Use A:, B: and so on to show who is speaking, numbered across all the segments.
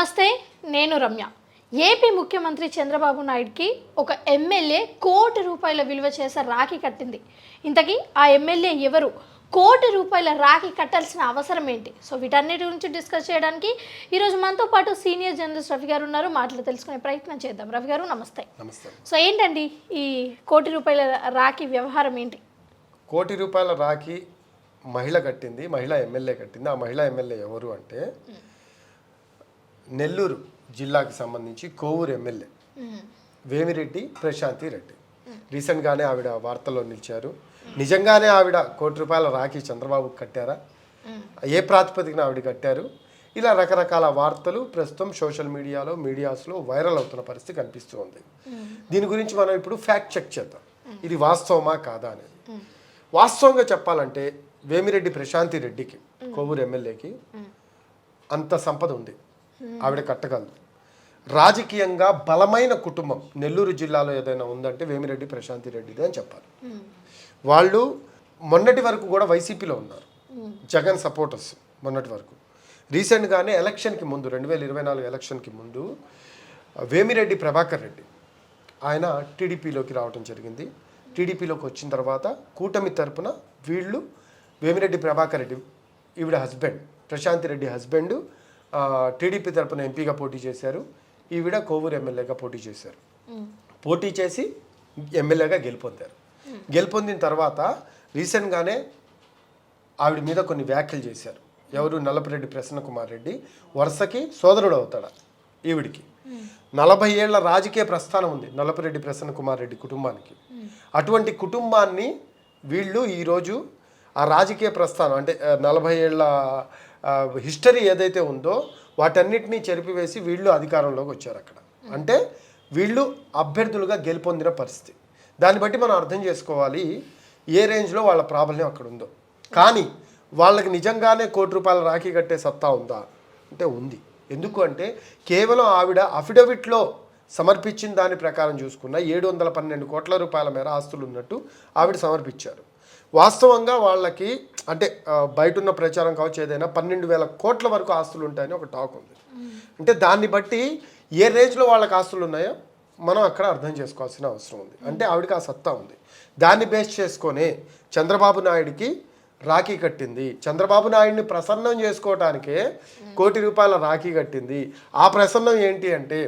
A: నమస్తే నేను రమ్య. ఏపీ ముఖ్యమంత్రి చంద్రబాబు నాయుడుకి ఒక ఎమ్మెల్యే కోటి రూపాయల విలువ చేసే రాఖీ కట్టింది. ఇంతకీ ఆ ఎమ్మెల్యే ఎవరు? కోటి రూపాయల రాఖీ కట్టాల్సిన అవసరం ఏంటి? సో వీటన్నిటి గురించి డిస్కస్ చేయడానికి ఈరోజు మనతో పాటు సీనియర్ జర్నలిస్ట్ రవి గారు ఉన్నారు. మాటలు తెలుసుకునే ప్రయత్నం చేద్దాం. రవి గారు నమస్తే.
B: నమస్తే.
A: సో ఏంటండి ఈ కోటి రూపాయల రాఖీ వ్యవహారం ఏంటి?
B: కోటి రూపాయల రాఖీ మహిళ కట్టింది మహిళా ఎమ్మెల్యే కట్టింది. ఆ మహిళా ఎమ్మెల్యే ఎవరు అంటే నెల్లూరు జిల్లాకి సంబంధించి కోవూరు ఎమ్మెల్యే వేమిరెడ్డి ప్రశాంతి రెడ్డి. రీసెంట్గానే ఆవిడ వార్తల్లో నిలిచారు. నిజంగానే ఆవిడ కోటి రూపాయల రాఖీ చంద్రబాబు కట్టారా? ఏ ప్రాతిపదికన ఆవిడ కట్టారు? ఇలా రకరకాల వార్తలు ప్రస్తుతం సోషల్ మీడియాలో మీడియాస్లో వైరల్ అవుతున్న పరిస్థితి కనిపిస్తూ ఉంది. దీని గురించి మనం ఇప్పుడు ఫ్యాక్ట్ చెక్ చేద్దాం. ఇది వాస్తవమా కాదా అనేది. వాస్తవంగా చెప్పాలంటే వేమిరెడ్డి ప్రశాంతి రెడ్డికి కోవూరు ఎమ్మెల్యేకి అంత సంపద ఉంది. ఆవిడ కట్టగలదు. రాజకీయంగా బలమైన కుటుంబం నెల్లూరు జిల్లాలో ఏదైనా ఉందంటే వేమిరెడ్డి ప్రశాంతి రెడ్డిదే అని చెప్పాలి. వాళ్ళు మొన్నటి వరకు కూడా వైసీపీలో ఉన్నారు. జగన్ సపోర్టర్స్ మొన్నటి వరకు. రీసెంట్గానే ఎలక్షన్కి ముందు రెండు వేల ఇరవై నాలుగు ఎలక్షన్కి ముందు వేమిరెడ్డి ప్రభాకర్ రెడ్డి ఆయన టీడీపీలోకి రావడం జరిగింది. టీడీపీలోకి వచ్చిన తర్వాత కూటమి తరపున వీళ్ళు వేమిరెడ్డి ప్రభాకర్ రెడ్డి ఈవిడ husband Prashanti Reddy husband TDP తరపున ఎంపీగా పోటీ చేశారు. ఈవిడ కోవూరు ఎమ్మెల్యేగా పోటీ చేశారు. పోటీ చేసి ఎమ్మెల్యేగా గెలుపొందారు. గెలుపొందిన తర్వాత రీసెంట్గానే ఆవిడ మీద కొన్ని వ్యాఖ్యలు చేశారు. ఎవరు? నల్లపరెడ్డి ప్రసన్న కుమార్ రెడ్డి. వరుసకి సోదరుడు అవుతాడు ఈవిడికి. నలభై ఏళ్ళ రాజకీయ ప్రస్థానం ఉంది నల్లపరెడ్డి ప్రసన్న కుమార్ రెడ్డి కుటుంబానికి. అటువంటి కుటుంబాన్ని వీళ్ళు ఈరోజు ఆ రాజకీయ ప్రస్థానం అంటే నలభై ఏళ్ళ హిస్టరీ ఏదైతే ఉందో వాటన్నిటినీ చెరిపివేసి వీళ్ళు అధికారంలోకి వచ్చారు అక్కడ. అంటే వీళ్ళు అభ్యర్థులుగా గెలుపొందిన పరిస్థితి. దాన్ని బట్టి మనం అర్థం చేసుకోవాలి ఏ రేంజ్లో వాళ్ళ ప్రాబల్యం అక్కడ ఉందో. కానీ వాళ్ళకి నిజంగానే కోటి రూపాయల రాఖీ కట్టే సత్తా ఉందా? అంటే ఉంది. ఎందుకు అంటే కేవలం ఆవిడ అఫిడవిట్లో సమర్పించిన దాని ప్రకారం చూసుకున్న ఏడు వందల పన్నెండు కోట్ల రూపాయల మేర ఆస్తులు ఉన్నట్టు ఆవిడ సమర్పించారు. వాస్తవంగా వాళ్ళకి అంటే బయట ఉన్న ప్రచారం కావచ్చు ఏదైనా పన్నెండు వేల కోట్ల వరకు ఆస్తులు ఉంటాయని ఒక టాక్ ఉంది. అంటే దాన్ని బట్టి ఏ రేంజ్లో వాళ్ళకి ఆస్తులు ఉన్నాయో మనం అక్కడ అర్థం చేసుకోవాల్సిన అవసరం ఉంది. అంటే ఆవిడకి ఆ సత్తా ఉంది. దాన్ని బేస్ చేసుకొని చంద్రబాబు నాయుడికి రాఖీ కట్టింది. చంద్రబాబు నాయుడిని ప్రసన్నం చేసుకోవటానికే కోటి రూపాయల రాఖీ కట్టింది. ఆ ప్రసన్నం ఏంటి అంటే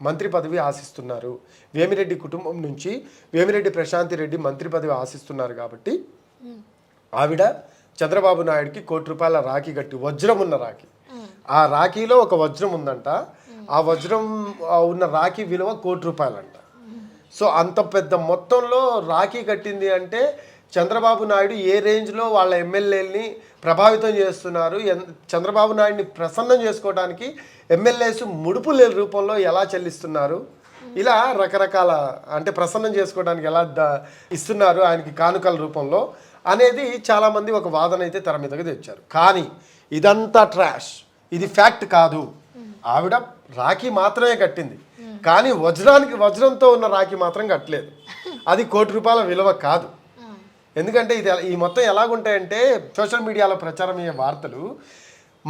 B: మంత్రి పదవి ఆశిస్తున్నారు. వేమిరెడ్డి కుటుంబం నుంచి వేమిరెడ్డి ప్రశాంతి రెడ్డి మంత్రి పదవి ఆశిస్తున్నారు కాబట్టి ఆవిడ చంద్రబాబు నాయుడికి కోటి రూపాయల రాఖీ కట్టి వజ్రం ఉన్న రాఖీ. ఆ రాఖీలో ఒక వజ్రం ఉందంట. ఆ వజ్రం ఉన్న రాఖీ విలువ కోటి రూపాయలంట. సో అంత పెద్ద మొత్తంలో రాఖీ కట్టింది అంటే చంద్రబాబు నాయుడు ఏ రేంజ్లో వాళ్ళ ఎమ్మెల్యేలని ప్రభావితం చేస్తున్నారు. ఎన్- చంద్రబాబు నాయుడిని ప్రసన్నం చేసుకోవడానికి ఎమ్మెల్యేస్ ముడుపుల రూపంలో ఎలా చెల్లిస్తున్నారు? ఇలా రకరకాల అంటే ప్రసన్నం చేసుకోవడానికి ఎలా ఇస్తున్నారు ఆయనకి కానుకల రూపంలో అనేది చాలామంది ఒక వాదన అయితే తెర మీదకి తెచ్చారు. కానీ ఇదంతా ట్రాష్. ఇది ఫ్యాక్ట్ కాదు. ఆవిడ రాఖీ మాత్రమే కట్టింది. కానీ వజ్రానికి వజ్రంతో ఉన్న రాఖీ మాత్రం కట్టలేదు. అది కోటి రూపాయల విలువ కాదు. ఎందుకంటే ఇది ఈ మొత్తం ఎలాగుంటాయంటే సోషల్ మీడియాలో ప్రచారం అయ్యే వార్తలు.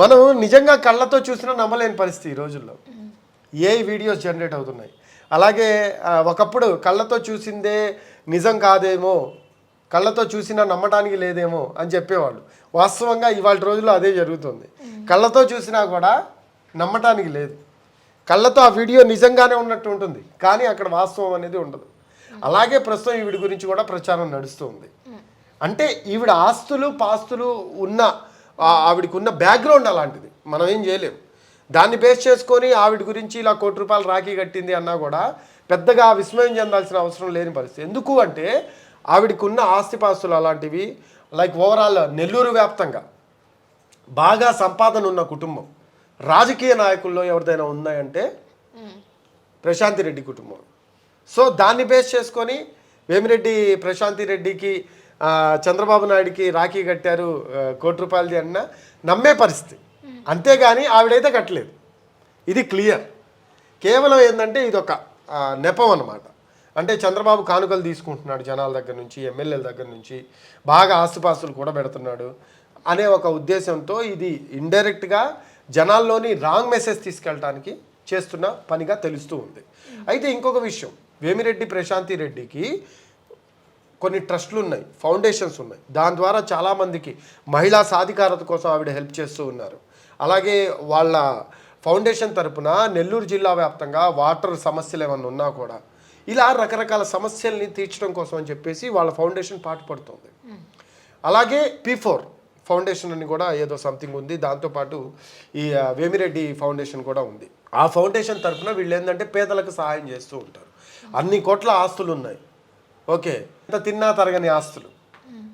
B: మనం నిజంగా కళ్ళతో చూసినా నమ్మలేని పరిస్థితి ఈ రోజుల్లో. ఏ వీడియోస్ జనరేట్ అవుతున్నాయి? అలాగే ఒకప్పుడు కళ్ళతో చూసిందే నిజం కాదేమో కళ్ళతో చూసినా నమ్మటానికి లేదేమో అని చెప్పేవాళ్ళు. వాస్తవంగా ఇవాళ రోజుల్లో అదే జరుగుతుంది. కళ్ళతో చూసినా కూడా నమ్మటానికి లేదు. కళ్ళతో ఆ వీడియో నిజంగానే ఉన్నట్టు ఉంటుంది. కానీ అక్కడ వాస్తవం అనేది ఉండదు. అలాగే ప్రస్తుతం వీడి గురించి కూడా ప్రచారం నడుస్తుంది అంటే ఈవిడ ఆస్తులు పాస్తులు ఉన్న ఆవిడకి ఉన్న బ్యాక్గ్రౌండ్ అలాంటిది. మనం ఏం చేయలేం. దాన్ని బేస్ చేసుకొని ఆవిడ గురించి ఇలా కోటి రూపాయలు రాఖీ కట్టింది అన్నా కూడా పెద్దగా విస్మయం చెందాల్సిన అవసరం లేని పరిస్థితి. ఎందుకు అంటే ఆవిడకి ఉన్న ఆస్తిపాస్తులు అలాంటివి లైక్ ఓవరాల్ నెల్లూరు వ్యాప్తంగా బాగా సంపాదన ఉన్న కుటుంబం. రాజకీయ నాయకుల్లో ఎవరిదైనా ఉన్నాయంటే ప్రశాంతి రెడ్డి కుటుంబం. సో దాన్ని బేస్ చేసుకొని వేమిరెడ్డి ప్రశాంతి రెడ్డికి చంద్రబాబు నాయుడికి రాఖీ కట్టారు కోటి రూపాయలది అన్న నమ్మే పరిస్థితి. అంతేగాని ఆవిడైతే కట్టలేదు. ఇది క్లియర్. కేవలం ఏంటంటే ఇది ఒక నెపం అనమాట అంటే చంద్రబాబు కానుకలు తీసుకుంటున్నాడు జనాల దగ్గర నుంచి ఎమ్మెల్యేల దగ్గర నుంచి బాగా ఆస్తుపాస్తులు కూడా పెడుతున్నాడు అనే ఒక ఉద్దేశంతో ఇది ఇండైరెక్ట్గా జనాల్లోని రాంగ్ మెసేజ్ తీసుకెళ్ళడానికి చేస్తున్న పనిగా తెలుస్తూ ఉంది. అయితే ఇంకొక విషయం వేమిరెడ్డి ప్రశాంతి రెడ్డికి కొన్ని ట్రస్ట్లు ఉన్నాయి ఫౌండేషన్స్ ఉన్నాయి. దాని ద్వారా చాలామందికి మహిళా సాధికారత కోసం ఆవిడ హెల్ప్ చేస్తూ ఉన్నారు. అలాగే వాళ్ళ ఫౌండేషన్ తరపున నెల్లూరు జిల్లా వ్యాప్తంగా వాటర్ సమస్యలు ఏమైనా ఉన్నా కూడా ఇలా రకరకాల సమస్యల్ని తీర్చడం కోసం అని చెప్పేసి వాళ్ళ ఫౌండేషన్ పాటుపడుతుంది అలాగే పీ ఫోర్ ఫౌండేషన్ అని కూడా ఏదో సంథింగ్ ఉంది. దాంతోపాటు ఈ వేమిరెడ్డి ఫౌండేషన్ కూడా ఉంది. ఆ ఫౌండేషన్ తరపున వీళ్ళు ఏంటంటే పేదలకు సహాయం చేస్తూ ఉంటారు. అన్ని కోట్ల ఆస్తులు ఉన్నాయి ఓకే. ఇంత తిన్నా తరగని ఆస్తులు.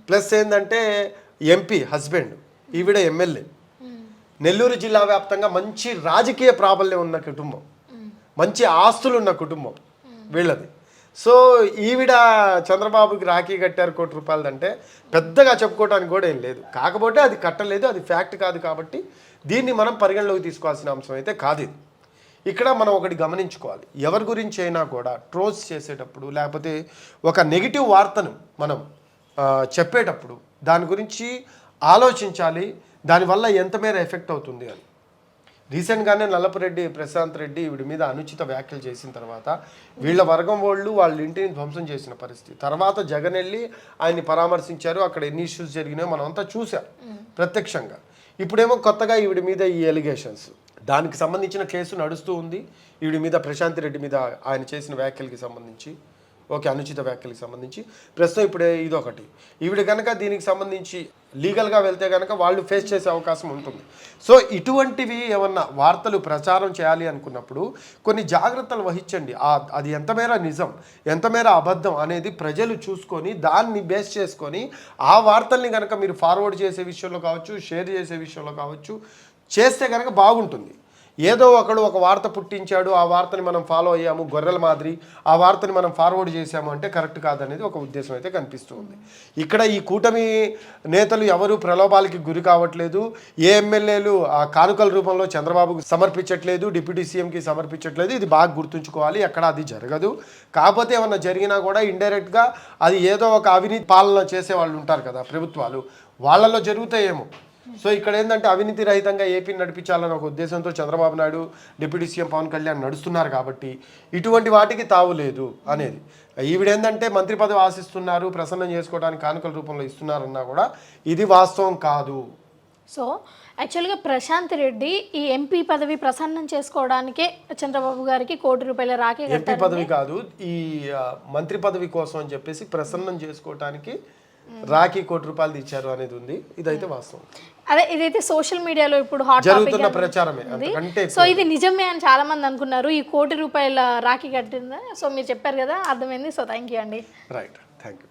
B: ప్లస్ ఏంటంటే ఎంపీ హస్బెండ్ ఈవిడ ఎమ్మెల్యే. నెల్లూరు జిల్లా వ్యాప్తంగా మంచి రాజకీయ ప్రాబల్యం ఉన్న కుటుంబం. మంచి ఆస్తులు ఉన్న కుటుంబం వీళ్ళది. సో ఈవిడ చంద్రబాబుకి రాఖీ కట్టారు కోటి రూపాయలు అంటే పెద్దగా చెప్పుకోవడానికి కూడా ఏం లేదు. కాకపోతే అది కట్టలేదు అది ఫ్యాక్ట్ కాదు కాబట్టి దీన్ని మనం పరిగణలోకి తీసుకోవాల్సిన అంశం అయితే కాదు ఇది. ఇక్కడ మనం ఒకటి గమనించుకోవాలి. ఎవరి గురించి అయినా కూడా ట్రోల్స్ చేసేటప్పుడు లేకపోతే ఒక నెగిటివ్ వార్తను మనం చెప్పేటప్పుడు దాని గురించి ఆలోచించాలి. దానివల్ల ఎంత మేర ఎఫెక్ట్ అవుతుంది అని. రీసెంట్గానే నల్లపురెడ్డి ప్రశాంత్ రెడ్డి వీడి మీద అనుచిత వ్యాఖ్యలు చేసిన తర్వాత వీళ్ళ వర్గం వాళ్ళు వాళ్ళ ఇంటిని ధ్వంసం చేసిన పరిస్థితి. తర్వాత జగన్ వెళ్ళి ఆయన్ని పరామర్శించారు. అక్కడ ఎన్ని ఇష్యూస్ జరిగినాయో మనం అంతా చూసాం ప్రత్యక్షంగా. ఇప్పుడేమో కొత్తగా ఈవిడి మీద ఈ ఎలిగేషన్స్ దానికి సంబంధించిన కేసు నడుస్తూ ఉంది. వీడి మీద ప్రశాంత్ రెడ్డి మీద ఆయన చేసిన వ్యాఖ్యలకి సంబంధించి ఓకే అనుచిత వ్యాఖ్యలకు సంబంధించి. ప్రస్తుతం ఇప్పుడే ఇదొకటి. ఈవిడ కనుక దీనికి సంబంధించి లీగల్గా వెళ్తే కనుక వాళ్ళు ఫేస్ చేసే అవకాశం ఉంటుంది. సో ఇటువంటివి ఏమన్నా వార్తలు ప్రచారం చేయాలి అనుకున్నప్పుడు కొన్ని జాగ్రత్తలు వహించండి. అది ఎంత మేర నిజం ఎంత మేర అబద్ధం అనేది ప్రజలు చూసుకొని దాన్ని బేస్ చేసుకొని ఆ వార్తల్ని కనుక మీరు ఫార్వర్డ్ చేసే విషయంలో కావచ్చు షేర్ చేసే విషయంలో కావచ్చు చేస్తే కనుక బాగుంటుంది. ఏదో ఒకడు ఒక వార్త పుట్టించాడు ఆ వార్తని మనం ఫాలో అయ్యాము గొర్రెల మాదిరి ఆ వార్తని మనం ఫార్వర్డ్ చేశాము అంటే కరెక్ట్ కాదనేది ఒక ఉద్దేశం అయితే కనిపిస్తుంది. ఇక్కడ ఈ కూటమి నేతలు ఎవరు ప్రలోభాలకి గురి కావట్లేదు ఏ ఎమ్మెల్యేలు ఆ కానుకల రూపంలో చంద్రబాబుకు సమర్పించట్లేదు డిప్యూటీ సీఎంకి సమర్పించట్లేదు ఇది బాగా గుర్తుంచుకోవాలి ఎక్కడ అది జరగదు. కాకపోతే ఏమన్నా జరిగినా కూడా ఇండైరెక్ట్గా అది ఏదో ఒక అవినీతి పాలన చేసే వాళ్ళు ఉంటారు కదా ప్రభుత్వాలు వాళ్ళల్లో జరుగుతాయేమో. సో ఇక్కడ ఏంటంటే అవినీతి రహితంగా ఏపీ నడిపించాలన్న ఒక ఉద్దేశంతో చంద్రబాబు నాయుడు డిప్యూటీ సీఎం పవన్ కళ్యాణ్ నడుస్తున్నారు కాబట్టి ఇటువంటి వాటికి తావు లేదు అనేది. ఈవిడేందంటే మంత్రి పదవి ఆశిస్తున్నారు ప్రసన్నం చేసుకోవడానికి కానుకల రూపంలో ఇస్తున్నారన్నా కూడా ఇది వాస్తవం కాదు.
A: సో యాక్చువల్గా ప్రశాంత్ రెడ్డి ఈ ఎంపీ పదవి ప్రసన్నం చేసుకోవడానికే చంద్రబాబు గారికి కోటి రూపాయల రాఖీ
B: ఎంపీ పదవి కాదు ఈ మంత్రి పదవి కోసం అని చెప్పేసి ప్రసన్నం చేసుకోవటానికి రాఖీ కోటి రూపాయలు ఇచ్చారు అనేది ఉంది. ఇదైతే వాస్తవం.
A: అదే ఇదైతే సోషల్ మీడియాలో ఇప్పుడు హాట్
B: జరుగుతున్న ప్రచారమే అంతకంటే
A: సో ఇది నిజమే అని చాలా మంది అనుకున్నారు. ఈ కోటి రూపాయల రాఖీ కట్టిందా? సో మీరు చెప్పారు కదా అర్థమైంది. సో థ్యాంక్ యూ అండి.
B: Right thank you